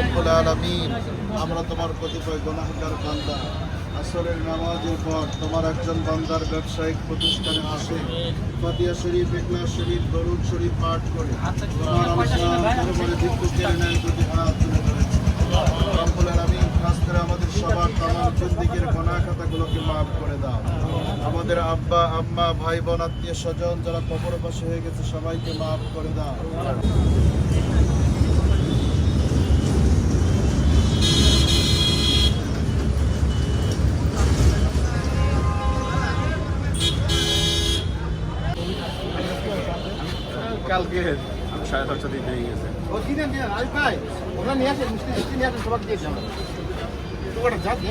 রব্বুল আলামিন, আমরা তোমার কতিপয় গুনাহগার বান্দা। আসরের নামাজের পর তোমার একজন বান্দার ব্যবসায়িক প্রতিষ্ঠানে আসে। ফাতিহা শরীফ ইখলাস শরীফ, দরুদ শরীফ পাঠ করে। তোমার যদি হাত তুলে ধরেছে রব্বুল আলামিন, খাস করে আমাদের সবার তামাম জিন্দিগির গুনাহ খাতাগুলোকে মাফ করে দাও। আমাদের আব্বা, আম্মা ভাই বোন আত্মীয় স্বজন যারা কবরবাসী হয়ে গেছে, সবাইকে মাফ করে দাও। কালকে সাড়ে ছয়টা দিন হয়ে গেছে। ভাই, ওরা নিয়ে আসে, মিষ্টি মিষ্টি নিয়ে আসে সবাই দিয়ে যাবে।